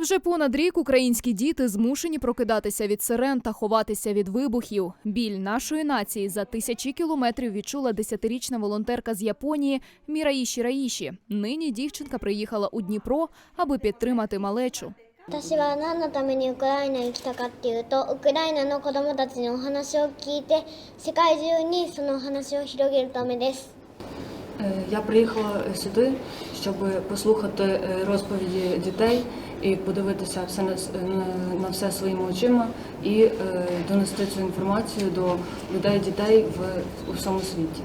Вже понад рік українські діти змушені прокидатися від сирен та ховатися від вибухів. Біль нашої нації за тисячі кілометрів відчула десятирічна волонтерка з Японії Міраїші Раїші. Нині дівчинка приїхала у Дніпро, аби підтримати малечу. 私は何のためにウクライナに来たかっていうとウクライナの子どもたちにお話を聞いて世界中にそのお話を広げるためです Е, я приїхала сюди, щоб послухати е, розповіді дітей і подивитися все на, на- все своїми очима і е, донести цю інформацію до людей, дітей в у всьому світі.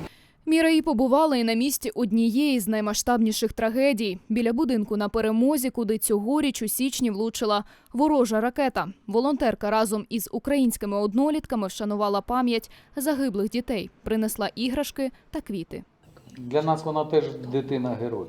Міраї побувала і на місці однієї з наймасштабніших трагедій біля будинку на перемозі, куди цьогоріч у січні влучила ворожа ракета. Волонтерка разом із українськими однолітками вшанувала пам'ять загиблих дітей, принесла іграшки та квіти. Для нас вона теж дитина-герой.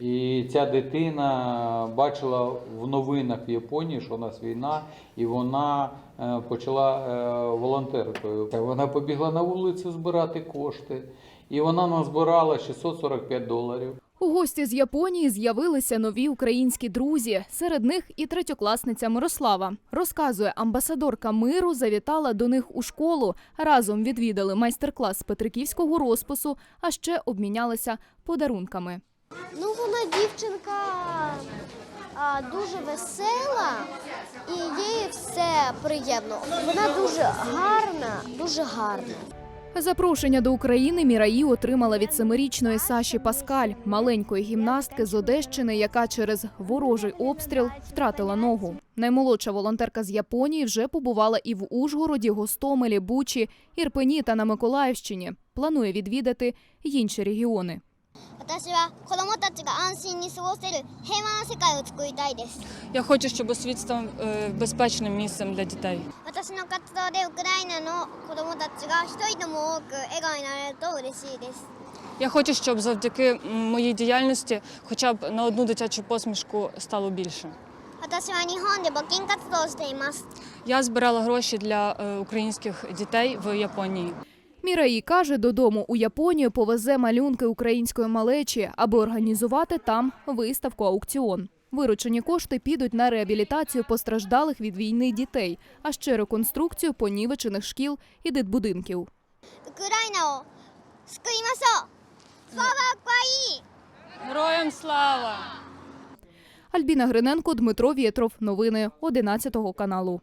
І ця дитина бачила в новинах в Японії, що у нас війна, і вона е, почала е, волонтеркою. Вона побігла на вулицю збирати кошти, і вона назбирала 645 доларів. У гості з Японії з'явилися нові українські друзі. Серед них і третьокласниця Мирослава. Розказує, амбасадорка миру завітала до них у школу. Разом відвідали майстер-клас з петриківського розпису, а ще обмінялися подарунками. Ну, вона дівчинка а, дуже весела і їй все приємно. Вона дуже гарна, дуже гарна. Запрошення до України Міраї отримала від семирічної Саші Паскаль, маленької гімнастки з Одещини, яка через ворожий обстріл втратила ногу. Наймолодша волонтерка з Японії вже побувала і в Ужгороді, Гостомелі, Бучі, Ірпені та на Миколаївщині. Планує відвідати інші регіони. 私は子供たちが安心に過ごせる平和な世界を作りたいです Я хочу, щоб світ став е, безпечним місцем для дітей. 私の活動でウクライナの子供たちが一人でも多く笑顔になれると嬉しいです Я хочу, щоб завдяки м, моїй діяльності хоча б на одну дитячу посмішку стало більше. 私は日本で募金活動をしています Я збирала гроші для е, українських дітей в Японії. Міраї каже, додому у Японію повезе малюнки української малечі, аби організувати там виставку аукціон. Виручені кошти підуть на реабілітацію постраждалих від війни дітей, а ще реконструкцію понівечених шкіл і дитбудинків. Слава Україні! Героям слава! Альбіна Гриненко, Дмитро Вєтров. Новини 11 каналу.